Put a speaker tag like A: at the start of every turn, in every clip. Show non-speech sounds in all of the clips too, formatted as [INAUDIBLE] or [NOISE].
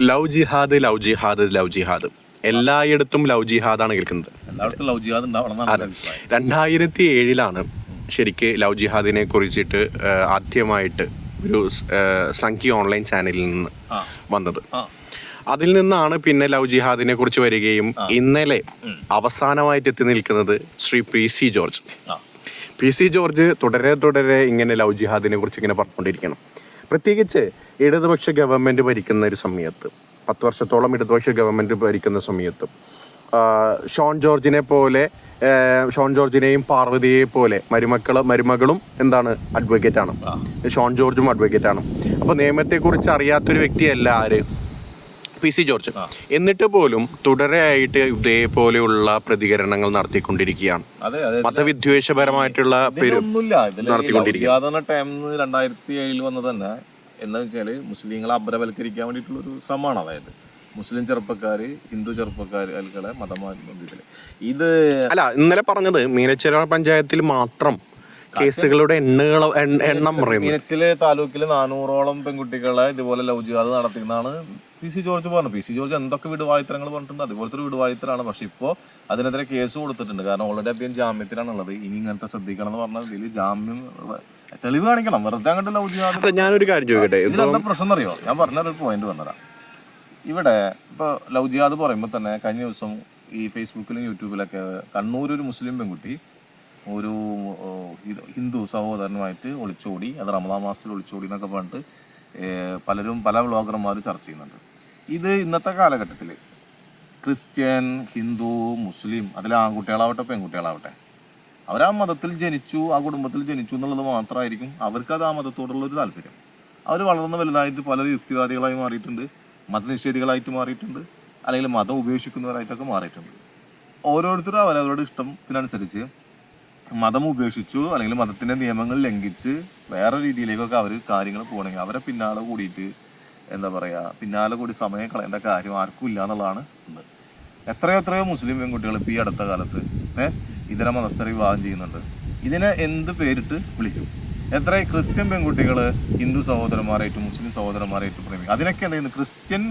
A: Love ജിഹാദ് love ജിഹാദ് love ജിഹാദ്. എല്ലായിടത്തും ലവ് ജിഹാദാണ് കേൾക്കുന്നത്.
B: ലവ് ജിഹാദ്
A: രണ്ടായിരത്തി ഏഴിലാണ് ശരിക്ക് ലവ് ജിഹാദിനെ കുറിച്ചിട്ട് ആദ്യമായിട്ട് ഒരു സംഖ്യ ഓൺലൈൻ ചാനലിൽ നിന്ന് വന്നത്. അതിൽ നിന്നാണ് പിന്നെ ലവ് ജിഹാദിനെ കുറിച്ച് വരികയും ഇന്നലെ അവസാനമായിട്ട് എത്തി നിൽക്കുന്നത് Shri P C George. P C George തുടരെ തുടരെ ഇങ്ങനെ ലവ് ജിഹാദിനെ കുറിച്ച് ഇങ്ങനെ പറഞ്ഞുകൊണ്ടിരിക്കണം. പ്രത്യേകിച്ച് ഇടതുപക്ഷ ഗവൺമെന്റ് ഭരിക്കുന്ന ഒരു സമയത്ത് പത്ത് വർഷത്തോളം ഇടതുപക്ഷ ഗവൺമെന്റ് ഭരിക്കുന്ന സമയത്തും ഷോൺ ജോർജിനെ പോലെ ഷോൺ ജോർജിനെയും പാർവതിയെ പോലെ മരുമക്കൾ മരുമകളും എന്താണ് അഡ്വക്കേറ്റ് ആണ്. ഷോൺ ജോർജും അഡ്വക്കേറ്റ് ആണ്. അപ്പൊ നിയമത്തെക്കുറിച്ച് അറിയാത്തൊരു വ്യക്തിയല്ല ആര്? P C George. എന്നിട്ട് പോലും തുടരെയായിട്ട് ഇതേപോലെയുള്ള പ്രതികരണങ്ങൾ നടത്തിക്കൊണ്ടിരിക്കുകയാണ്. മതവിദ്വേഷപരമായിട്ടുള്ള നടത്തിക്കൊണ്ടിരിക്കുക.
B: ടൈം രണ്ടായിരത്തി ഏഴിൽ വന്നത് തന്നെ എന്താ വെച്ചാൽ മുസ്ലിങ്ങളെ അപരവൽക്കരിക്കാൻ വേണ്ടിയിട്ടുള്ള ഒരു ശ്രമമാണ്. അതായത് മുസ്ലിം ചെറുപ്പക്കാർ ഹിന്ദു ചെറുപ്പക്കാരുകളെ മതമാതിരി ഇത്
A: അല്ല ഇന്നലെ പറഞ്ഞത് മീനച്ചിറ പഞ്ചായത്തിൽ മാത്രം കേസുകളുടെ എണ്ണുകൾ എണ്ണം പറയുന്നു.
B: മീനച്ചിലെ താലൂക്കിൽ നാനൂറോളം പെൺകുട്ടികളെ ഇതുപോലെ ലവ് ജിഹാദ് നടത്തിയെന്നാണ് പി സി ജോർജ് പറഞ്ഞു. പി സി ജോർജ് എന്തൊക്കെ വിടുവായുത്തരങ്ങൾ പറഞ്ഞിട്ടുണ്ട്. അതുപോലത്തെ ഒരു വിടുവായുത്തരാണ്. പക്ഷെ ഇപ്പോൾ അതിനെതിരെ കേസ് കൊടുത്തിട്ടുണ്ട്. കാരണം ഓൾറെഡി അദ്ദേഹം ജാമ്യത്തിലാണ് ഉള്ളത് ഇനി ഇങ്ങനത്തെ ശ്രദ്ധിക്കണം എന്ന് പറഞ്ഞാൽ ഇതിൽ ജാമ്യം തെളിവ് കാണിക്കണം. വെറുതെ അങ്ങോട്ട് ലവ്
A: ഞാനൊരു കാര്യം ചോദിക്കട്ടെ.
B: ഇതിലെന്താ പ്രശ്നം അറിയോ ഞാൻ പറഞ്ഞൊരു പോയിന്റ് വന്നതാ ഇവിടെ ഇപ്പൊ ലവ് ജിയാദ് പറയുമ്പോൾ തന്നെ കഴിഞ്ഞ ദിവസം ഈ ഫേസ്ബുക്കിലും യൂട്യൂബിലൊക്കെ കണ്ണൂർ ഒരു മുസ്ലിം പെൺകുട്ടി ഒരു ഹിന്ദു സഹോദരനുമായിട്ട് ഒളിച്ചോടി. അത് റമദാ മാസത്തിൽ ഒളിച്ചോടി എന്നൊക്കെ പറഞ്ഞിട്ട് പലരും പല വ്ളോഗർമാർ ചർച്ച ചെയ്യുന്നുണ്ട്. ഇത് ഇന്നത്തെ കാലഘട്ടത്തിൽ ക്രിസ്ത്യൻ ഹിന്ദു മുസ്ലിം അതിൽ ആൺകുട്ടികളാവട്ടെ പെൺകുട്ടികളാവട്ടെ അവർ ആ മതത്തിൽ ജനിച്ചു ആ കുടുംബത്തിൽ ജനിച്ചു എന്നുള്ളത് മാത്രമായിരിക്കും അവർക്ക് അത് ആ മതത്തോടുള്ള ഒരു താല്പര്യം. അവർ വളർന്ന് വലുതായിട്ട് പല യുക്തിവാദികളായി മാറിയിട്ടുണ്ട് മതനിഷേധികളായിട്ട് മാറിയിട്ടുണ്ട് അല്ലെങ്കിൽ മതം ഉപേക്ഷിക്കുന്നവരായിട്ടൊക്കെ മാറിയിട്ടുണ്ട്. ഓരോരുത്തരും അവരവരുടെ ഇഷ്ടത്തിനനുസരിച്ച് മതം ഉപേക്ഷിച്ചു അല്ലെങ്കിൽ മതത്തിന്റെ നിയമങ്ങൾ ലംഘിച്ച് വേറെ രീതിയിലേക്കൊക്കെ അവർ കാര്യങ്ങൾ പോകണമെങ്കിൽ അവരെ പിന്നാലെ കൂടിയിട്ട് എന്താ പറയുക പിന്നാലെ കൂടി സമയം കളയേണ്ട കാര്യം ആർക്കും ഇല്ല എന്നുള്ളതാണ് എത്രയോ എത്രയോ മുസ്ലിം പെൺകുട്ടികൾ ഇപ്പോൾ ഈ അടുത്ത കാലത്ത് ഏഹ് ഇതര മതസ്ഥരെ വിവാഹം ചെയ്യുന്നുണ്ട്. ഇതിനെ എന്ത് പേരിട്ട് വിളിക്കും? എത്ര ക്രിസ്ത്യൻ പെൺകുട്ടികൾ ഹിന്ദു സഹോദരന്മാരായിട്ട് മുസ്ലിം സഹോദരന്മാരായിട്ട് പ്രേമിക്കും? അതിനൊക്കെ എന്താ ക്രിസ്ത്യൻ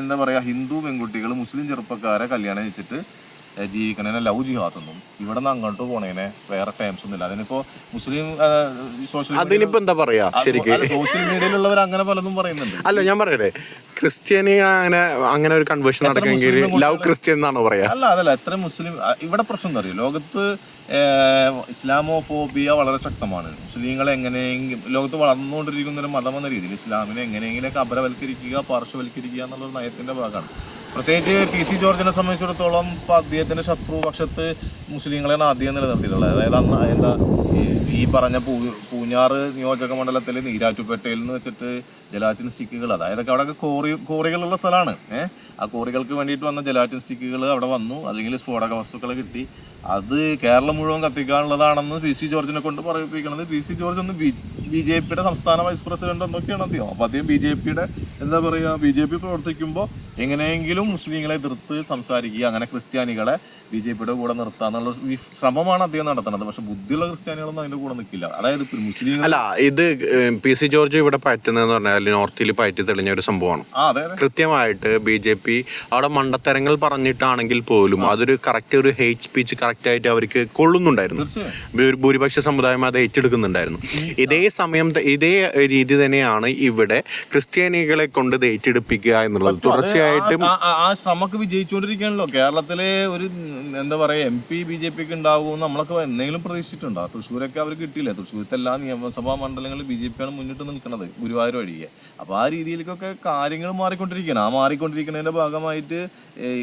B: എന്താ പറയുക ഹിന്ദു പെൺകുട്ടികൾ മുസ്ലിം ചെറുപ്പക്കാരെ കല്യാണം കഴിച്ചിട്ട് ഏഹ് ജീവിക്കണേനെ ലവ് ജിഹാത്തൊന്നും ഇവിടെ നിന്ന് അങ്ങോട്ട് പോണേനെ വേറെ ടൈംസ് ഒന്നുമില്ല. അതിനിപ്പോ മുസ്ലിം സോഷ്യൽ
A: അതിനിപ്പോ എന്താ പറയാ? ശരിക്ക്?
B: സോഷ്യൽ മീഡിയയിലുള്ളവർ അങ്ങനെ പലതും പറയുന്നുണ്ട്.
A: അല്ല ഞാൻ പറയട്ടെ. ക്രിസ്ത്യാനി അങ്ങനെ അങ്ങനെ ഒരു കൺവേർഷൻ നടക്കുമെങ്കിൽ ലവ് ക്രിസ്ത്യൻ എന്നാണോ പറയാ?
B: അല്ല അതല്ല എത്ര മുസ്ലിം ഇവിടെ പ്രശ്നം എന്താ അറിയോ? ലോകത്ത് ഇസ്ലാമോ ഇസ്ലാമോഫോബിയ വളരെ ശക്തമാണ്. മുസ്ലിങ്ങളെ എങ്ങനെയെങ്കിലും ലോകത്ത് വളർന്നുകൊണ്ടിരിക്കുന്ന ഒരു മതം എന്ന രീതിയിൽ ഇസ്ലാമിനെ എങ്ങനെയെങ്കിലൊക്കെ അപരവൽക്കരിക്കുക പാർശ്വവൽക്കരിക്കുക എന്നുള്ള നയത്തിന്റെ ഭാഗമാണ്. പ്രത്യേകിച്ച് പി സി ജോർജിനെ സംബന്ധിച്ചിടത്തോളം ഇപ്പൊ അദ്ദേഹത്തിന്റെ ശത്രുപക്ഷത്ത് മുസ്ലിങ്ങളെയാണ് ആദ്യം നിലനിർത്തിയിട്ടുള്ളത്. അതായത് അന്ന് എന്താ ഈ പറഞ്ഞ പൂ പൂഞ്ഞാറ് നിയോജക മണ്ഡലത്തിൽ നീരാറ്റുപേട്ടയിൽ നിന്ന് വെച്ചിട്ട് ജലാറ്റിൻ സ്റ്റിക്കുകൾ അതായത് അവിടെ കോറി കോറികളുള്ള സ്ഥലമാണ്. ഏഹ് ആ കോറികൾക്ക് വേണ്ടിയിട്ട് വന്ന ജലാറ്റിൻ സ്റ്റിക്കുകൾ അവിടെ വന്നു. അല്ലെങ്കിൽ സ്ഫോടക വസ്തുക്കൾ കിട്ടി. അത് കേരളം മുഴുവൻ കത്തിക്കാനുള്ളതാണെന്ന് പി സി ജോർജിനെ കൊണ്ട് പറയിപ്പിക്കണത്. പി സി ജോർജ് ഒന്ന് ബി ജെ പിയുടെ സംസ്ഥാന വൈസ് പ്രസിഡന്റ് എന്നൊക്കെയാണ് അദ്ദേഹം. അപ്പോൾ അദ്ദേഹം ബി ജെ പിയുടെ എന്താ പറയുക ബി ജെ പി പ്രവർത്തിക്കുമ്പോൾ എങ്ങനെയെങ്കിലും മുസ്ലിങ്ങളെ എതിർത്ത് സംസാരിക്കുക അങ്ങനെ ക്രിസ്ത്യാനികളെ ബി ജെ പിയുടെ കൂടെ നിർത്താന്നുള്ള എന്നുള്ള ശ്രമമാണ് അദ്ദേഹം നടത്തുന്നത്. പക്ഷെ ബുദ്ധിയുള്ള ക്രിസ്ത്യാനികളൊന്നും അതിന്റെ കൂടെ നിൽക്കില്ല. അതായത് മുസ്ലിം
A: അല്ല ഇത് പി സി ജോർജ് ഇവിടെ പറ്റുന്നതെന്ന് പറഞ്ഞാൽ നോർത്തിൽ പയറ്റി തെളിഞ്ഞ ഒരു സംഭവമാണ്. കൃത്യമായിട്ട് ബി ജെ പി അവിടെ മണ്ടത്തരങ്ങൾ പറഞ്ഞിട്ടാണെങ്കിൽ പോലും അതൊരു കറക്റ്റ് ഒരു ഹെയ്റ്റ് സ്പീച്ച് കറക്റ്റ് ആയിട്ട് അവർക്ക് കൊള്ളുന്നുണ്ടായിരുന്നു. ഭൂരിപക്ഷ സമുദായം അത് ഏറ്റെടുക്കുന്നുണ്ടായിരുന്നു. ഇതേ സമയം ഇതേ രീതി തന്നെയാണ് ഇവിടെ ക്രിസ്ത്യാനികളെ കൊണ്ട് ഇത് ഏറ്റെടുപ്പിക്കുക എന്നുള്ളത്. തുടർച്ചയായിട്ടും
B: ആ- ശ്രമക്ക് വിജയിച്ചുകൊണ്ടിരിക്കുകയാണല്ലോ. കേരളത്തിലെ ഒരു എന്താ പറയാ എം പി ബി ജെ പിക്ക് ഉണ്ടാവും നമ്മളൊക്കെ എന്തെങ്കിലും പ്രതീക്ഷിച്ചിട്ടുണ്ടോ. തൃശ്ശൂരൊക്കെ അവർ കിട്ടിയില്ല? തൃശ്ശൂരത്തെ എല്ലാ നിയമസഭാ മണ്ഡലങ്ങളിൽ ബി ജെ പിയാണ് മുന്നിട്ട് നിൽക്കുന്നത് ഗുരുവായൂർ ഒഴികെ അപ്പൊ ആ രീതിയിലേക്കൊക്കെ കാര്യങ്ങൾ മാറിക്കൊണ്ടിരിക്കുകയാണ്. ആ മാറിക്കൊണ്ടിരിക്കുന്നതിന്റെ ഭാഗമായിട്ട്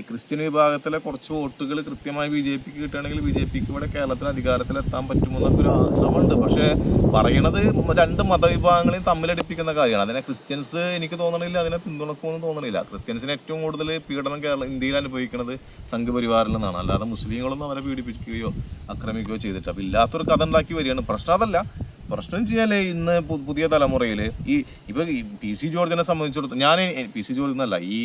B: ക്രിസ്ത്യൻ വിഭാഗത്തിലെ കുറച്ച് വോട്ടുകൾ കൃത്യമായി ബി ജെ പിക്ക് കിട്ടുകയാണെങ്കിൽ ബി ജെ പിക്ക് ഇവിടെ കേരളത്തിൽ അധികാരത്തിലെത്താൻ പറ്റുമെന്നൊക്കെ ഒരു ശ്രമമുണ്ട് പക്ഷേ പറയണത് രണ്ട് മതവിഭാഗങ്ങളെയും തമ്മിലടിപ്പിക്കുന്ന കാര്യമാണ്. അതിനെ ക്രിസ്ത്യൻസ് എനിക്ക് തോന്നണില്ല അതിനെ പിന്തുണക്കുമെന്ന് തോന്നണില്ല. ക്രിസ്ത്യൻസിന് ഏറ്റവും കൂടുതൽ പീഡനം കേരള ഇന്ത്യയിൽ അനുഭവിക്കുന്നത് സംഘപരിവാറിൽ നിന്നാണ് അല്ലാതെ മുസ്ലിങ്ങളൊന്നും അവരെ പീഡിപ്പിക്കുകയോ ആക്രമിക്കുകയോ ചെയ്തിട്ട് അപ്പൊ ഇല്ലാത്തൊരു കഥ ഉണ്ടാക്കി വരികയാണ്. പ്രശ്നം അതല്ല. പ്രശ്നം ചെയ്യാലേ ഇന്ന് പുതിയ തലമുറയിൽ ഈ ഇപ്പൊ പി സി ജോർജിനെ സംബന്ധിച്ചിടത്തോളം ഞാൻ പി സി ജോർജ് എന്നല്ല ഈ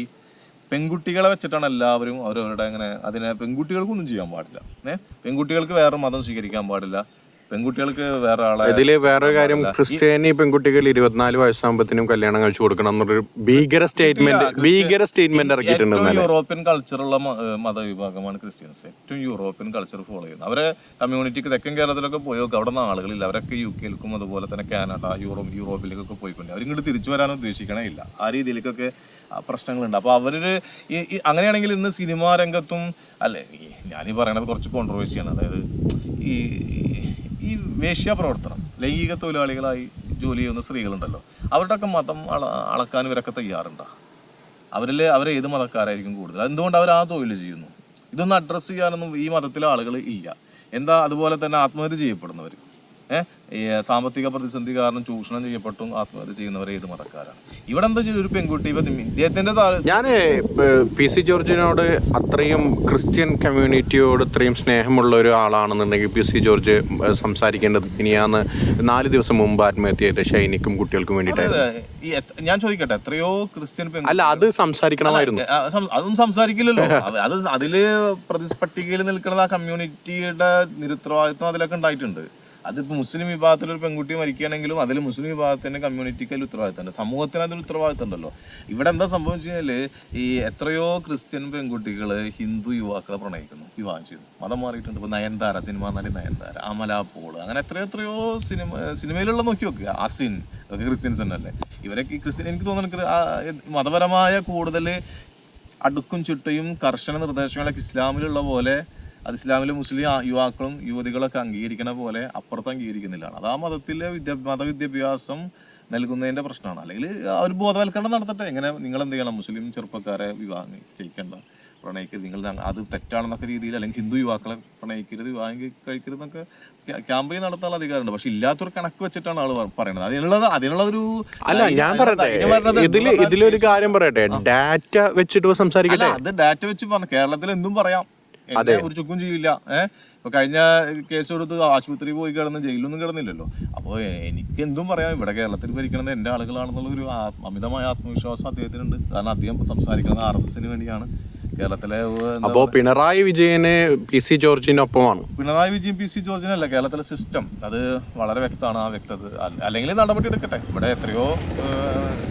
B: പെൺകുട്ടികളെ വെച്ചിട്ടാണ് എല്ലാവരും അവരവരുടെ അങ്ങനെ അതിനെ പെൺകുട്ടികൾക്കൊന്നും ചെയ്യാൻ പാടില്ല. ഏഹ് പെൺകുട്ടികൾക്ക് വേറെ മതം സ്വീകരിക്കാൻ പാടില്ല. പെൺകുട്ടികൾക്ക് വേറെ ആളെ
A: ഇതിൽ വേറൊരു കാര്യം ക്രിസ്ത്യാനി പെൺകുട്ടികൾ ഇരുപത്തിനാല് വയസ്സാകുമ്പത്തിനും കല്യാണം കഴിച്ചു കൊടുക്കണം എന്നൊരു ഭീകര സ്റ്റേറ്റ്മെന്റ് ഭീകര സ്റ്റേറ്റ്മെന്റ് ഇറക്കിയിട്ടുണ്ട്
B: യൂറോപ്യൻ കൾച്ചറുള്ള മതവിഭാഗമാണ് ക്രിസ്ത്യൻസ് ഏറ്റവും യൂറോപ്യൻ കൾച്ചർ ഫോളോ ചെയ്യുന്നത്. അവരെ കമ്മ്യൂണിറ്റിക്ക് തെക്കൻ കേരളത്തിലൊക്കെ പോയി? നോക്കുക അവിടെ നിന്ന് ആളുകളില്ല അവരൊക്കെ യു കെയിലേക്കും അതുപോലെ തന്നെ കാനഡ യൂറോപ്പ് യൂറോപ്പിലേക്കൊക്കെ പോയിക്കൊണ്ട്. അവരിങ്ങോട്ട് തിരിച്ചു വരാൻ ഉദ്ദേശിക്കണേ ഇല്ല. ആ രീതിയിലേക്കൊക്കെ പ്രശ്നങ്ങളുണ്ട്. അപ്പോൾ അവർ ഈ- ഈ അങ്ങനെയാണെങ്കിൽ ഇന്ന് സിനിമാ രംഗത്തും അല്ലെ ഈ- ഞാനീ പറയണത് കുറച്ച് കോൺട്രവേഴ്സിയാണ് അതായത് ഈ ഈ വേശ്യ പ്രവർത്തനം ലൈംഗിക തൊഴിലാളികളായി ജോലി ചെയ്യുന്ന സ്ത്രീകളുണ്ടല്ലോ. അവരുടെയൊക്കെ മതം അള അളക്കാൻ ഇവരൊക്കെ തയ്യാറുണ്ടോ? അവരിൽ അവരെ ഏത് മതക്കാരായിരിക്കും കൂടുതൽ? എന്തുകൊണ്ട് അവർ ആ തൊഴിൽ ചെയ്യുന്നു? ഇതൊന്നും അഡ്രസ്സ് ചെയ്യാനൊന്നും ഈ മതത്തിലെ ആളുകൾ ഇല്ല. എന്താ അതുപോലെ തന്നെ ആത്മഹത്യ ചെയ്യപ്പെടുന്നവർ സാമ്പത്തിക പ്രതിസന്ധി കാരണം ചൂഷണം ചെയ്യപ്പെട്ടും ആത്മഹത്യ ചെയ്യുന്നവരെ ഏത് മതക്കാരാണ് ഇവിടെ എന്താ ചെയ്യുക ഒരു പെൺകുട്ടി ഇദ്ദേഹത്തിന്റെ ഞാൻ
A: ഞാൻ പി സി ജോർജിനോട് അത്രയും ക്രിസ്ത്യൻ കമ്മ്യൂണിറ്റിയോട് ഇത്രയും സ്നേഹമുള്ള ഒരു ആളാണെന്നുണ്ടെങ്കിൽ പി സി ജോർജ് സംസാരിക്കേണ്ടത് ഇനിയാന്ന് നാല് ദിവസം മുമ്പ് ആത്മഹത്യ ചെയ്ത ഷൈനിക്കും കുട്ടികൾക്കും വേണ്ടിയിട്ടായിരുന്നു.
B: ഞാൻ ചോദിക്കട്ടെ എത്രയോ ക്രിസ്ത്യൻ
A: അല്ല അത് സംസാരിക്കണമായിരുന്നു.
B: അതും അതൊന്നും സംസാരിക്കില്ലല്ലോ. അത് അതിൽ പ്രതിപട്ടികയിൽ നിൽക്കുന്നത് ആ കമ്മ്യൂണിറ്റിയുടെ നിരുത്തരവാദിത്വം അതിലൊക്കെ ഉണ്ടായിട്ടുണ്ട്. അതിപ്പോ മുസ്ലിം വിഭാഗത്തിൽ ഒരു പെൺകുട്ടി മരിക്കുകയാണെങ്കിലും അതിൽ മുസ്ലിം വിഭാഗത്തിന്റെ കമ്മ്യൂണിറ്റിക്ക് അതിൽ ഉത്തരവാദിത്തമുണ്ട്. സമൂഹത്തിന് അതിൽ ഉത്തരവാദിത്തം ഉണ്ടല്ലോ ഇവിടെ എന്താ സംഭവിച്ചു കഴിഞ്ഞാൽ ഈ എത്രയോ ക്രിസ്ത്യൻ പെൺകുട്ടികൾ ഹിന്ദു യുവാക്കളെ പ്രണയിക്കുന്നു വിവാഹം ചെയ്യുന്നു. മതം മാറിയിട്ടുണ്ട്. ഇപ്പോൾ നയൻതാര സിനിമ നടി നയൻതാര അമല പോൾ അങ്ങനെ എത്രയോ എത്രയോ സിനിമ സിനിമയിലുള്ള നോക്കി നോക്കുക അസിൻ ഒക്കെ ക്രിസ്ത്യൻസ് തന്നെയല്ലേ ഇവരൊക്കെ ക്രിസ്ത്യൻ എനിക്ക് തോന്നുന്നു മതപരമായ കൂടുതൽ അടുക്കും ചുട്ടയും കർശന നിർദ്ദേശങ്ങളൊക്കെ ഇസ്ലാമിലുള്ള പോലെ അത് ഇസ്ലാമിലെ മുസ്ലിം യുവാക്കളും യുവതികളൊക്കെ അംഗീകരിക്കണ പോലെ അപ്പുറത്ത് അംഗീകരിക്കുന്നില്ല അത് ആ മതത്തിലെ വിദ്യ മതവിദ്യാഭ്യാസം നൽകുന്നതിന്റെ പ്രശ്നമാണ്. അല്ലെങ്കിൽ അവർ ഒരു ബോധവൽക്കരണം നടത്തട്ടെ. എങ്ങനെ നിങ്ങൾ എന്ത് ചെയ്യണം? മുസ്ലിം ചെറുപ്പക്കാരെ വിവാഹം ചെയ്യിക്കേണ്ട പ്രണയിക്കരുത് നിങ്ങൾ അത് തെറ്റാണെന്നൊക്കെ രീതിയിൽ അല്ലെങ്കിൽ ഹിന്ദു യുവാക്കളെ പ്രണയിക്കരുത് വിവാഹം കഴിക്കരുത് കഴിക്കരുതെന്നൊക്കെ ക്യാമ്പയിൻ നടത്താനുള്ള അധികാരമുണ്ട്. പക്ഷെ ഇല്ലാത്തൊരു കണക്ക് വെച്ചിട്ടാണ് ആൾ പറയുന്നത് അതിനുള്ളത് അതിനുള്ള ഒരു
A: അല്ല ഞാൻ പറയട്ടെ. ഇതിൽ ഇതിലൊരു കാര്യം പറയട്ടെ. ഡാറ്റ വെച്ചിട്ട് സംസാരിക്കട്ടെ.
B: അത് ഡാറ്റ വെച്ച് പറഞ്ഞു കേരളത്തിൽ എന്തും പറയാം. എന്നെ ഒരു ചുക്കും ചെയ്യില്ല. ഏഹ് ഇപ്പൊ കഴിഞ്ഞ കേസ് കൊടുത്ത് ആശുപത്രി പോയി കിടന്ന് ജയിലൊന്നും കിടന്നില്ലല്ലോ. അപ്പോൾ എനിക്ക് എന്തും പറയാം. ഇവിടെ കേരളത്തിൽ ഭരിക്കുന്നത് എന്റെ ആളുകളാണെന്നുള്ള ഒരു അമിതമായ ആത്മവിശ്വാസം അദ്ദേഹത്തിനുണ്ട്. കാരണം അദ്ദേഹം സംസാരിക്കുന്നത് ആർ എസ് എസിന് വേണ്ടിയാണ്. കേരളത്തിലെ
A: അപ്പോ പിണറായി വിജയന് പി സി ജോർജിനൊപ്പമാണ്.
B: പിണറായി വിജയൻ പി സി ജോർജിനല്ല കേരളത്തിലെ സിസ്റ്റം അത് വളരെ വ്യക്തമാണ് ആ വ്യക്തത. അല്ല- അല്ലെങ്കിൽ നടപടി എടുക്കട്ടെ. ഇവിടെ എത്രയോ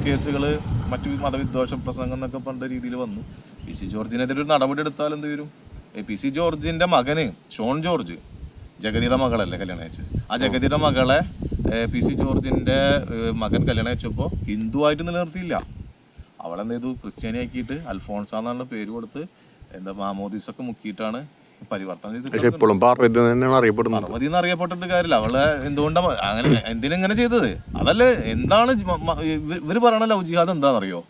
B: കേസുകൾ മറ്റു മതവിദ്വേഷ പ്രസംഗം എന്നൊക്കെ പറഞ്ഞ രീതിയിൽ വന്നു. പി സി ജോർജിനെതിരെ ഒരു നടപടി എടുത്താൽ എന്ത് വരും? പി സി ജോർജിന്റെ മകന് ഷോൺ ജോർജ് ജഗതിയുടെ മകളല്ലേ കല്യാണം അയച്ചത് ആ ജഗതിയുടെ മകളെ പി സി ജോർജിന്റെ മകൻ കല്യാണം അയച്ചപ്പോൾ ഹിന്ദു ആയിട്ട് നിലനിർത്തിയില്ല. അവളെന്ത് ചെയ്തു ക്രിസ്ത്യാനിയാക്കിയിട്ട് അൽഫോൺസ എന്നുള്ള പേര് കൊടുത്ത് എന്താ മാമോദീസൊക്കെ മുക്കിയിട്ടാണ് പരിവർത്തനം
A: ചെയ്തിട്ടുണ്ട് പാർവതി
B: എന്ന് അറിയപ്പെട്ടിട്ട് കാര്യമില്ല. അവൾ എന്തുകൊണ്ടാണ് അങ്ങനെ എന്തിനെങ്ങനെ ചെയ്തത്? അതല്ല എന്താണ് ഇവർ പറയണ ലവ് ജിഹാദ് എന്താണെന്നറിയോ?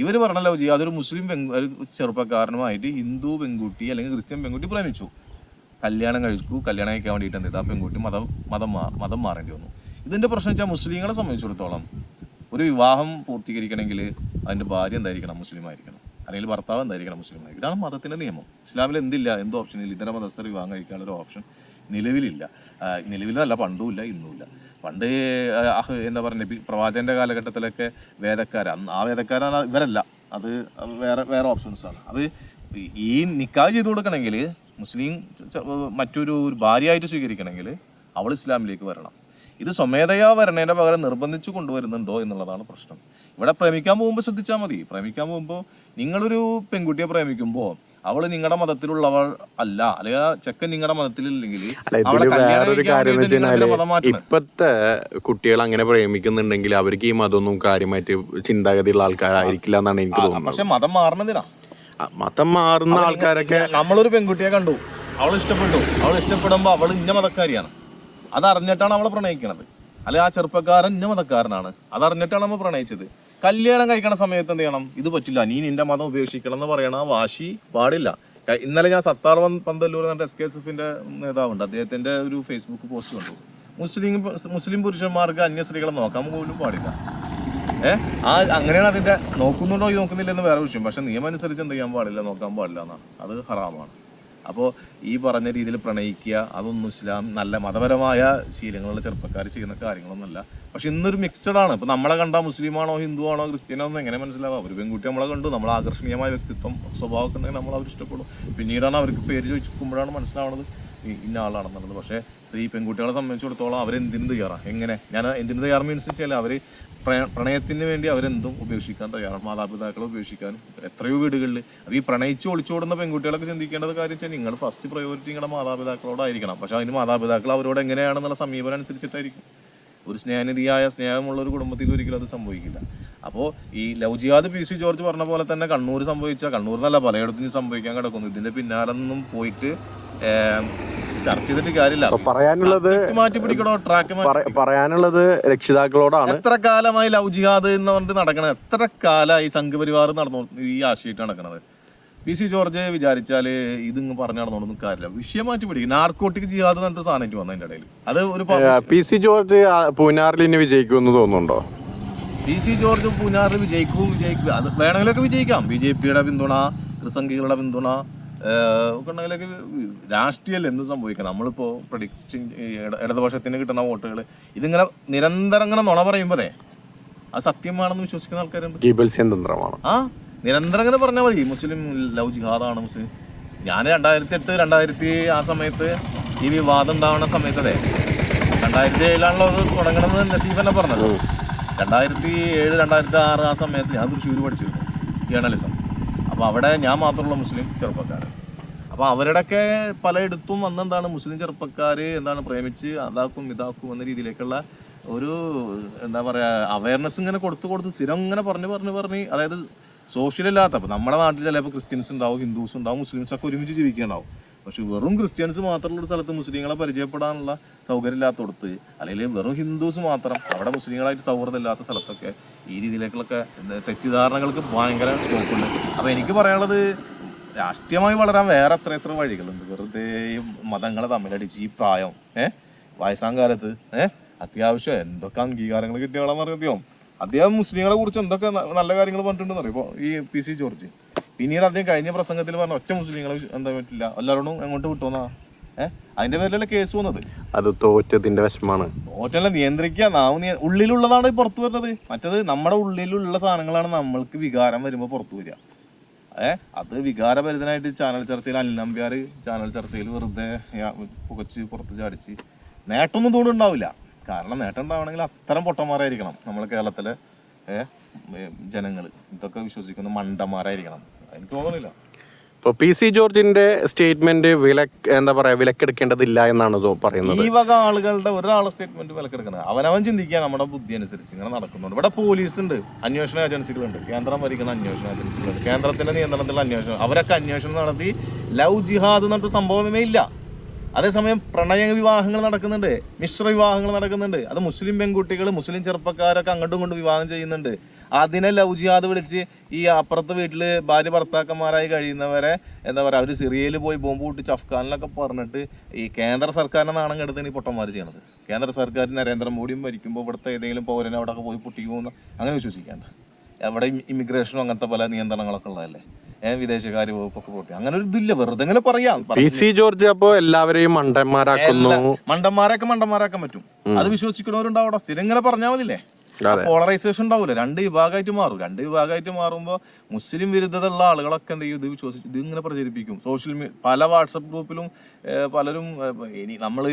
B: ഇവർ പറഞ്ഞല്ലോ ചെയ്യുക അതൊരു മുസ്ലിം പെങ് ഒരു ചെറുപ്പക്കാരനുമായിട്ട് ഹിന്ദു പെൺകുട്ടി അല്ലെങ്കിൽ ക്രിസ്ത്യൻ പെൺകുട്ടി പ്രേമിച്ചു. കല്യാണം കഴിച്ചു കല്യാണം കഴിക്കാൻ വേണ്ടിയിട്ട് എന്ത്? ആ പെൺകുട്ടി മതം മതം മതം മാറേണ്ടി വന്നു. ഇതിന്റെ പ്രശ്നം വെച്ചാൽ മുസ്ലിങ്ങളെ സംബന്ധിച്ചിടത്തോളം ഒരു വിവാഹം പൂർത്തീകരിക്കണമെങ്കിൽ അതിന്റെ ഭാര്യ എന്തായിരിക്കണം? മുസ്ലിം ആയിരിക്കണം അല്ലെങ്കിൽ ഭർത്താവ് എന്തായിരിക്കണം? മുസ്ലിം ആയിരിക്കണം ഇതാണ് മതത്തിന്റെ നിയമം. ഇസ്ലാമിൽ എന്തില്ല? എന്തോ ഓപ്ഷൻ ഇതര മതസ്ഥർ വിവാഹം കഴിക്കാനുള്ള ഒരു ഓപ്ഷൻ നിലവിലില്ല. നിലവിലല്ല പണ്ടുമില്ല ഇന്നുമില്ല പണ്ട് എന്താ പറയുക പ്രവാചകന്റെ കാലഘട്ടത്തിലൊക്കെ വേദക്കാർ അന്ന് ആ വേദക്കാരാണ് ഇവരല്ല. അത് വേറെ വേറെ ഓപ്ഷൻസ് ആണ്. അത് ഈ- നിക്കാ നിക്കാഹ് ചെയ്ത് കൊടുക്കണമെങ്കിൽ മുസ്ലിം മറ്റൊരു ഭാര്യയായിട്ട് സ്വീകരിക്കണമെങ്കിൽ അവൾ ഇസ്ലാമിലേക്ക് വരണം. ഇത് സ്വമേധയാ വരണേന്റെ പകരം നിർബന്ധിച്ചു കൊണ്ടുവരുന്നുണ്ടോ എന്നുള്ളതാണ് പ്രശ്നം. ഇവിടെ പ്രേമിക്കാൻ പോകുമ്പോൾ ശ്രദ്ധിച്ചാൽ മതി. പ്രേമിക്കാൻ പോകുമ്പോൾ നിങ്ങളൊരു പെൺകുട്ടിയെ പ്രേമിക്കുമ്പോൾ അവൾ നിങ്ങളുടെ മതത്തിലുള്ളവൾ അല്ല. അല്ലെങ്കിൽ ആ ചെക്കൻ നിങ്ങളുടെ മതത്തിലില്ലെങ്കിൽ
A: അല്ല
B: ഇതിൽ
A: വേറൊരു കാര്യം എന്ന്
B: വേണ്ടിയിട്ട് വെച്ചാൽ
A: ഇപ്പത്തെ കുട്ടികൾ അങ്ങനെ പ്രേമിക്കുന്നുണ്ടെങ്കിൽ അവർക്ക് ഈ മതമൊന്നും കാര്യമായിട്ട് ചിന്താഗതിയുള്ള ആൾക്കാരായിരിക്കില്ല എന്നാണ് എനിക്ക് തോന്നുന്നത്.
B: പക്ഷെ മതം മാറണതിനാ
A: ആ, മതം മാറുന്ന ആൾക്കാരൊക്കെ
B: നമ്മളൊരു പെൺകുട്ടിയെ കണ്ടു. അവൾ ഇഷ്ടപ്പെട്ടു. അവൾ ഇഷ്ടപ്പെടുമ്പോ അവൾ ഇന്ന മതക്കാരിയാണ്. അതറിഞ്ഞിട്ടാണ് അവളെ പ്രണയിക്കണത്. അല്ലെ ആ ചെറുപ്പക്കാരൻ ഇന്ന മതക്കാരനാണ്. അതറിഞ്ഞിട്ടാണ് നമ്മൾ പ്രണയിച്ചത്. കല്യാണം കഴിക്കണ സമയത്ത് എന്ത് ചെയ്യണം? ഇത് പറ്റില്ല നീ നിന്റെ മതം ഉപേക്ഷിക്കണം എന്ന് പറയണ. വാശി പാടില്ല. ഇന്നലെ ഞാൻ സത്താർ പന്തല്ലൂർ എന്ന എസ് കെ എസ് എഫിന്റെ നേതാവുണ്ട്. അദ്ദേഹത്തിന്റെ ഒരു ഫേസ്ബുക്ക് പോസ്റ്റ് കണ്ടു. മുസ്ലിം മുസ്ലിം പുരുഷന്മാർക്ക് അന്യ സ്ത്രീകളെ നോക്കാൻ പോലും പാടില്ല. ഏഹ് ആ അങ്ങനെയാണ് അതിന്റെ നോക്കുന്നുണ്ടോ ഈ നോക്കുന്നില്ലെന്ന് വേറെ വിഷയം. പക്ഷെ നിയമം അനുസരിച്ച് എന്ത് ചെയ്യാൻ പാടില്ല നോക്കാൻ പാടില്ല എന്നാണ്. അത് ഹറാമാണ്. അപ്പോൾ ഈ പറഞ്ഞ രീതിയിൽ പ്രണയിക്കുക അതൊന്നും ഇസ്ലാം നല്ല മതപരമായ ശീലങ്ങളുള്ള ചെറുപ്പക്കാർ ചെയ്യുന്ന കാര്യങ്ങളൊന്നുമല്ല. പക്ഷെ ഇന്നൊരു മിക്സഡ് ആണ്. ഇപ്പോൾ നമ്മളെ കണ്ട മുസ്ലിമാണോ ഹിന്ദു ആണോ ക്രിസ്ത്യനോ എന്ന് എങ്ങനെ മനസ്സിലാവാം? ഒരു പെൺകുട്ടി നമ്മളെ കണ്ടു നമ്മൾ ആകർഷണീയമായ വ്യക്തിത്വം സ്വഭാവമൊക്കെ ഉണ്ടെങ്കിൽ നമ്മൾ അവർ ഇഷ്ടപ്പെടും. പിന്നീടാണ് അവർക്ക് പേര് ചോദിക്കുമ്പോഴാണ് മനസ്സിലാവുന്നത് ഇന്ന ആളാണെന്നുള്ളത്. പക്ഷേ സ്ത്രീ പെൺകുട്ടികളെ സംബന്ധിച്ചിടത്തോളം അവരെന്തിനും തയ്യാറാണ് എങ്ങനെ? ഞാൻ എന്തിനു തയ്യാറ് മീൻസ് വെച്ചാൽ അവർ പ്രണയത്തിന് വേണ്ടി അവരെന്തും ഉപേക്ഷിക്കാൻ തയ്യാറാണ്. മാതാപിതാക്കളെ ഉപേക്ഷിക്കാനും എത്രയോ വീടുകളിൽ അത് ഈ പ്രണയിച്ച് ഒളിച്ചോടുന്ന പെൺകുട്ടികളൊക്കെ ചിന്തിക്കേണ്ടത് കാര്യം വെച്ചാൽ നിങ്ങൾ ഫസ്റ്റ് പ്രയോറിറ്റി നിങ്ങളുടെ മാതാപിതാക്കളോടായിരിക്കണം. പക്ഷേ അതിന് മാതാപിതാക്കൾ അവരോട് എങ്ങനെയാണെന്നുള്ള സമീപനം അനുസരിച്ചിട്ടായിരിക്കും. ഒരു സ്നേഹനിധിയായ സ്നേഹമുള്ള ഒരു കുടുംബത്തിൽ ഒരിക്കലും അത് സംഭവിക്കില്ല. അപ്പോൾ ഈ love Jiyad P C George പറഞ്ഞ പോലെ തന്നെ കണ്ണൂർ സംഭവിച്ച കണ്ണൂർ എന്നല്ല പലയിടത്തും സംഭവിക്കാൻ കിടക്കുന്നു. ഇതിന്റെ പിന്നാലെ നിന്നും പോയിട്ട് ചർച്ച ചെയ്തിട്ട് കാര്യമില്ല.
A: പറയാനുള്ളത്
B: മാറ്റി പിടിക്കണോ ട്രാക്ക്
A: പറയാനുള്ളത് രക്ഷിതാക്കളോടാണ്.
B: എത്ര കാലമായി ലവ് ജിഹാദ് എന്ന് പറഞ്ഞിട്ട് നടക്കണത്? എത്ര കാലമായി സംഘപരിവാർ നടന്നു ഈ ആശയിട്ട് നടക്കണത്? പി സി ജോർജ് വിചാരിച്ചാൽ ഇതിങ്ങ് പറഞ്ഞു നടന്നോണ്ടൊന്നും കാര്യമില്ല. വിഷയം മാറ്റി പിടിക്കും. നാർക്കോട്ടിക് ജിഹാദ് എന്നിട്ട് സാധനമായിട്ട് വന്നു അതിന്റെ ഇടയിൽ. അത് ഒരു പ-
A: സി ജോർജ് പൂനാറിൽ ഇനി വിജയിക്കുമെന്ന് തോന്നുന്നുണ്ടോ?
B: പി സി ജോർജ് പൂനാറിൽ വിജയിക്കും വിജയിക്കും. അത് വേണമെങ്കിലൊക്കെ വിജയിക്കാം. ബി ജെ പിയുടെ പിന്തുണ ത്രിസംഖികളുടെ പിന്തുണ ഒക്കെ ഉണ്ടെങ്കിലൊക്കെ രാഷ്ട്രീയം എന്ത് സംഭവിക്കാം നമ്മളിപ്പോൾ പ്രഡിക്ഷൻ ഇടതുപക്ഷത്തിന് കിട്ടുന്ന വോട്ടുകൾ ഇതിങ്ങനെ നിരന്തരം ഇങ്ങനെ നുണ പറയുമ്പോഴേ അത് സത്യമാണെന്ന് വിശ്വസിക്കുന്ന ആൾക്കാരുണ്ട്.
A: തന്ത്രമാണ്
B: ആ നിരന്തരം ഇങ്ങനെ പറഞ്ഞാൽ മതി മുസ്ലിം ലവ് ജിഹാദാണ് മുസ്ലിം. ഞാൻ രണ്ടായിരത്തി എട്ട് രണ്ടായിരത്തി ആ സമയത്ത് ഈ വിവാദം ഉണ്ടാവുന്ന സമയത്ത് അതെ രണ്ടായിരത്തി ഏഴിലാണല്ലോ അത് തുടങ്ങണമെന്ന് നസീഫ് തന്നെ പറഞ്ഞത്. രണ്ടായിരത്തി ഏഴ് രണ്ടായിരത്തി ആറ് ആ സമയത്ത് ഞാൻ തൃശ്ശൂർ പഠിച്ചിരുന്നു. ജേർണലിസം അപ്പോൾ അവിടെ ഞാൻ മാത്രമുള്ള മുസ്ലിം ചെറുപ്പക്കാർ അപ്പോൾ അവരുടെയൊക്കെ പലയിടത്തും വന്നെന്താണ് മുസ്ലിം ചെറുപ്പക്കാർ എന്താണ് പ്രേമിച്ച് അതാക്കും ഇതാക്കും എന്ന രീതിയിലേക്കുള്ള ഒരു എന്താ പറയുക അവയർനെസ് ഇങ്ങനെ കൊടുത്ത് കൊടുത്ത് സ്ഥിരം ഇങ്ങനെ പറഞ്ഞ് പറഞ്ഞ് പറഞ്ഞ് അതായത് സോഷ്യൽ അല്ലാത്ത അപ്പോൾ നമ്മുടെ നാട്ടിൽ ചിലപ്പോൾ ക്രിസ്ത്യൻസ് ഉണ്ടാവും ഹിന്ദുസ് ഉണ്ടാവും മുസ്ലിംസ് ഒക്കെ ഒരുമിച്ച് ജീവിക്കുന്നുണ്ടാവും പക്ഷെ വെറും ക്രിസ്ത്യൻസ് മാത്രമുള്ള ഒരു സ്ഥലത്ത് മുസ്ലിങ്ങളെ പരിചയപ്പെടാനുള്ള സൗകര്യം ഇല്ലാത്തടത്ത് അല്ലെങ്കിൽ വെറും ഹിന്ദുസ് മാത്രം അവിടെ മുസ്ലിങ്ങളായിട്ട് സൗഹൃദം ഇല്ലാത്ത സ്ഥലത്തൊക്കെ ഈ രീതിയിലേക്കുള്ളൊക്കെ തെറ്റിദ്ധാരണകൾക്ക് ഭയങ്കര സ്കോപ്പുണ്ട്. അപ്പോൾ എനിക്ക് പറയാനുള്ളത് രാഷ്ട്രീയമായി വളരാൻ വേറെ എത്ര എത്ര വഴികളുണ്ട്. വെറുതെ മതങ്ങളെ തമ്മിലടിച്ച് ഈ പ്രായം ഏഹ് വയസ്സാം കാലത്ത് ഏഹ് അത്യാവശ്യം എന്തൊക്കെ അംഗീകാരങ്ങൾ കിട്ടിയാളെന്ന് അറിയാം? അദ്ദേഹം മുസ്ലിങ്ങളെ കുറിച്ച് എന്തൊക്കെ നല്ല കാര്യങ്ങൾ പറഞ്ഞിട്ടുണ്ടെന്ന് അറിയാം? ഇപ്പോൾ ഈ പി സി ജോർജ് പിന്നീട് അദ്ദേഹം കഴിഞ്ഞ പ്രസംഗത്തിൽ പറഞ്ഞ ഒറ്റ മുസ്ലിങ്ങളെ എന്താ പറ്റില്ല. എല്ലാവരോടും എങ്ങോട്ട് വിട്ടോന്നാ ഏഹ് അതിന്റെ പേരിലല്ലേ കേസ് വന്നത്?
A: അത് തോറ്റതിന്റെ വിഷമാണ്.
B: തോറ്റല്ല നിയന്ത്രിക്കുക. നാവ് ഉള്ളിലുള്ളതാണ് പുറത്തു വരുന്നത്. മറ്റത് നമ്മുടെ ഉള്ളിലുള്ള സാധനങ്ങളാണ് നമ്മൾക്ക് വികാരം വരുമ്പോൾ പുറത്തു വരിക. ഏഹ് അത് വികാരഭരിതനായിട്ട് ചാനൽ ചർച്ചയിൽ അല്ലമ്പ്യാർ ചാനൽ ചർച്ചയിൽ വെറുതെ പുകച്ച് പുറത്ത് ചാടിച്ച് നേട്ടമൊന്നും തോന്നുന്നുണ്ടാവില്ല കാരണം നേട്ടം ഉണ്ടാവണമെങ്കിൽ അത്തരം പൊട്ടന്മാരായിരിക്കണം നമ്മളെ കേരളത്തിലെ ഏഹ് ജനങ്ങൾ ഇതൊക്കെ വിശ്വസിക്കുന്ന മണ്ടന്മാരായിരിക്കണം. എനിക്ക് തോന്നുന്നില്ല.
A: ഇപ്പൊ പി സി ജോർജിന്റെ സ്റ്റേറ്റ്മെന്റ് വില എന്താ പറയാ വിലക്കെടുക്കേണ്ടതില്ല എന്നാണ് പറയുന്നത്.
B: ഈ വക ആളുകളുടെ ഒരാളെ സ്റ്റേറ്റ്മെന്റ് വിലക്കെടുക്കുന്നത് അവനവൻ ചിന്തിക്കുക നമ്മുടെ ബുദ്ധി അനുസരിച്ച് ഇങ്ങനെ നടക്കുന്നുണ്ട്. ഇവിടെ പോലീസ് ഉണ്ട് അന്വേഷണ ഏജൻസികളുണ്ട്. കേന്ദ്രം ഭരിക്കുന്ന അന്വേഷണ ഏജൻസികളുണ്ട്. കേന്ദ്രത്തിന്റെ നിയന്ത്രണത്തിലുള്ള അന്വേഷണം. അവരൊക്കെ അന്വേഷണം നടത്തി ലവ് ജിഹാദ് എന്നിട്ട് സംഭവമേ ഇല്ല. അതേസമയം പ്രണയ വിവാഹങ്ങൾ നടക്കുന്നുണ്ട് മിശ്ര വിവാഹങ്ങൾ നടക്കുന്നുണ്ട്. അത് മുസ്ലിം പെൺകുട്ടികൾ മുസ്ലിം ചെറുപ്പക്കാരൊക്കെ അങ്ങോട്ടും ഇങ്ങോട്ടും വിവാഹം ചെയ്യുന്നുണ്ട്. അതിനെ ലവ് ജിഹാദ് വിളിച്ച് ഈ അപ്പുറത്തെ വീട്ടിൽ ഭാര്യ ഭർത്താക്കന്മാരായി കഴിയുന്നവരെ എന്താ പറയുക അവർ സിറിയയിൽ പോയി ബോംബ് പൊട്ടിച്ച് അഫ്ഗാനിലൊക്കെ പറഞ്ഞിട്ട് ഈ കേന്ദ്ര സർക്കാരിനെ നാണം കെടുത്തിന് ഈ പൊട്ടന്മാർ ചെയ്യണത്. കേന്ദ്ര സർക്കാർ നരേന്ദ്രമോദിയും ഭരിക്കുമ്പോൾ ഇവിടുത്തെ ഏതെങ്കിലും പൗരനെ അവിടെ പോയി പൊട്ടിക്കുമെന്ന് അങ്ങനെ വിശ്വസിക്കേണ്ട. അവിടെ ഇമിഗ്രേഷനും അങ്ങനത്തെ പല നിയന്ത്രണങ്ങളൊക്കെ ഉള്ളതല്ലേ? വിദേശകാര്യ വകുപ്പൊക്കെ പ്രവർത്തി അങ്ങനെ ഒരു ഇതില്ല. വെറുതെ ഇങ്ങനെ പറയാം.
A: പി സി ജോർജ് അപ്പോ എല്ലാവരെയും മണ്ടന്മാരാക്കുന്നു.
B: മണ്ടന്മാരൊക്കെ മണ്ടന്മാരാക്കാൻ പറ്റും. അത് വിശ്വസിക്കുന്നവരുണ്ടാവും അവിടെ സ്ഥിരം ഇങ്ങനെ പറഞ്ഞാൽ മതില്ലേ. പോളറൈസേഷൻ ഉണ്ടാവില്ല രണ്ട് വിഭാഗമായിട്ട് മാറും. രണ്ട് വിഭാഗമായിട്ട് മാറുമ്പോൾ മുസ്ലിം വിരുദ്ധത ഉള്ള ആളുകളൊക്കെ എന്ത് ചെയ്യും? ഇത് വിശ്വസിച്ച് ഇത് ഇങ്ങനെ പ്രചരിപ്പിക്കും. സോഷ്യൽ മീഡിയ പല വാട്സപ്പ് ഗ്രൂപ്പിലും പലരും ഇനി നമ്മൾ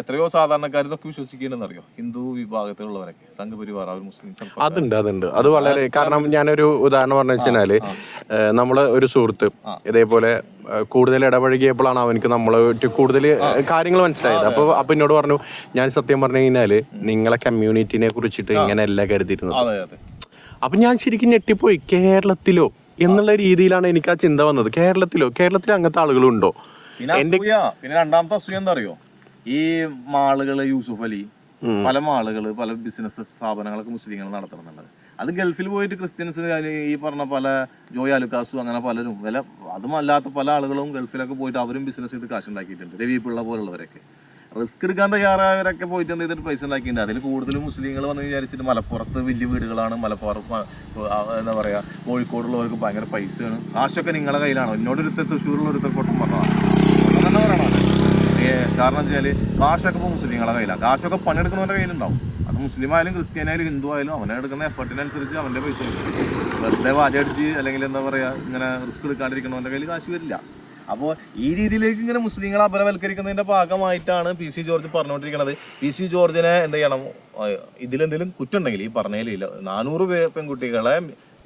B: എത്രയോ സാധാരണക്കാർ ഇതൊക്കെ വിശ്വസിക്കുന്നുണ്ടെന്ന് അറിയോ ഹിന്ദു വിഭാഗത്തിലുള്ളവരൊക്കെ സംഘപരിവാർ അവർ മുസ്ലിം
A: അതുണ്ട് അതുണ്ട്. അത് വളരെ കാരണം ഞാനൊരു ഉദാഹരണം പറഞ്ഞു വെച്ചാൽ നമ്മൾ ഒരു സുഹൃത്ത് ഇതേപോലെ കൂടുതൽ ഇടപഴകിയപ്പോഴാണ് അവനക്ക് നമ്മൾ കൂടുതൽ കാര്യങ്ങൾ മനസ്സിലായത്. അപ്പൊ അപ്പൊ എന്നോട് പറഞ്ഞു ഞാൻ സത്യം പറഞ്ഞു കഴിഞ്ഞാൽ നിങ്ങളെ കമ്മ്യൂണിറ്റിനെ കുറിച്ചിട്ട് ഇങ്ങനെയല്ല കരുതിയിരുന്നത്. അപ്പൊ ഞാൻ ശരിക്കും ഞെട്ടിപ്പോയി. കേരളത്തിലോ എന്നുള്ള രീതിയിലാണ് എനിക്ക് ആ ചിന്ത വന്നത്. കേരളത്തിലോ? കേരളത്തിൽ അങ്ങനത്തെ ആളുകളുണ്ടോ?
B: പിന്നെ അസൂയ. പിന്നെ രണ്ടാമത്തെ അസൂയ എന്താ അറിയോ ഈ മാളുകൾ യൂസുഫ് അലി പല മാളുകൾ പല ബിസിനസ് സ്ഥാപനങ്ങളൊക്കെ മുസ്ലിങ്ങൾ നടത്തണമെന്നുള്ളത്. അത് ഗൾഫിൽ പോയിട്ട് ക്രിസ്ത്യൻസ് ഈ പറഞ്ഞ പല ജോയ് അലുക്കാസു അങ്ങനെ പലരും വില അതും അല്ലാത്ത പല ആളുകളും ഗൾഫിലൊക്കെ പോയിട്ട് അവരും ബിസിനസ് ചെയ്ത് കാശ് ഉണ്ടാക്കിയിട്ടുണ്ട് രവി പിള്ള പോലുള്ളവരൊക്കെ. റിസ്ക് എടുക്കാൻ തയ്യാറായവരൊക്കെ പോയിട്ട് എന്ത് ചെയ്തിട്ട് പൈസ ഉണ്ടാക്കിയിട്ടുണ്ട്. അതിൽ കൂടുതലും മുസ്ലിങ്ങൾ വന്ന് വിചാരിച്ചിട്ട് മലപ്പുറത്ത് വലിയ വീടുകളാണ് മലപ്പുറം എന്താ പറയുക കോഴിക്കോടുള്ളവർക്ക് ഭയങ്കര പൈസയാണ്. കാശൊക്കെ നിങ്ങളുടെ കയ്യിലാണ്. എന്നോടൊരുത്തർ തൃശ്ശൂരിലുള്ള ഒരുത്തർ പൊട്ടം പറഞ്ഞതാണ് പൊട്ടം തന്നെ പറയണത് ഏ, കാരണം വെച്ചാൽ കാശൊക്കെ ഇപ്പോൾ മുസ്ലിങ്ങളുടെ കയ്യിലാണ് കാശൊക്കെ പണിയെടുക്കുന്നവരുടെ കയ്യിലുണ്ടാവും. അത് മുസ്ലിം ആയാലും ക്രിസ്ത്യൻ ആയാലും ഹിന്ദു ആയാലും അവനെ എടുക്കുന്ന എഫർട്ടിനനുസരിച്ച് അവന്റെ പൈസ വെറുതെ വാചടിച്ച് അല്ലെങ്കിൽ എന്താ പറയുക ഇങ്ങനെ റിസ്ക് എടുക്കാണ്ടിരിക്കണവന്റെ കയ്യിൽ കാശ് വരില്ല. അപ്പോൾ ഈ രീതിയിലേക്ക് ഇങ്ങനെ മുസ്ലിങ്ങളെ അപരവൽക്കരിക്കുന്നതിന്റെ ഭാഗമായിട്ടാണ് പി സി ജോർജ് പറഞ്ഞുകൊണ്ടിരിക്കുന്നത് പി സി ജോർജിനെ എന്ത് ചെയ്യണം? ഇതിലെന്തെങ്കിലും കുറ്റുണ്ടെങ്കിൽ ഈ പറഞ്ഞതിലില്ല നാനൂറ് പെൺകുട്ടികളെ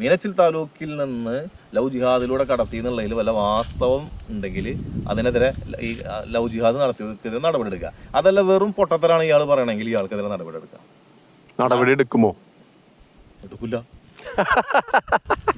B: മീനച്ചിൽ താലൂക്കിൽ നിന്ന് ലവ് ജിഹാദിലൂടെ കടത്തി എന്നുള്ളതിൽ വല്ല വാസ്തവം ഉണ്ടെങ്കിൽ അതിനെതിരെ ഈ ലവ് ജിഹാദ് നടത്തിയതിനെതിരെ നടപടിയെടുക്കുക. അതല്ല വെറും പൊട്ടത്തരാണ് ഇയാൾ പറയണമെങ്കിൽ ഇയാൾക്കെതിരെ നടപടിയെടുക്കുക.
A: നടപടി എടുക്കുമോ
B: എടുക്കില്ല. [LAUGHS]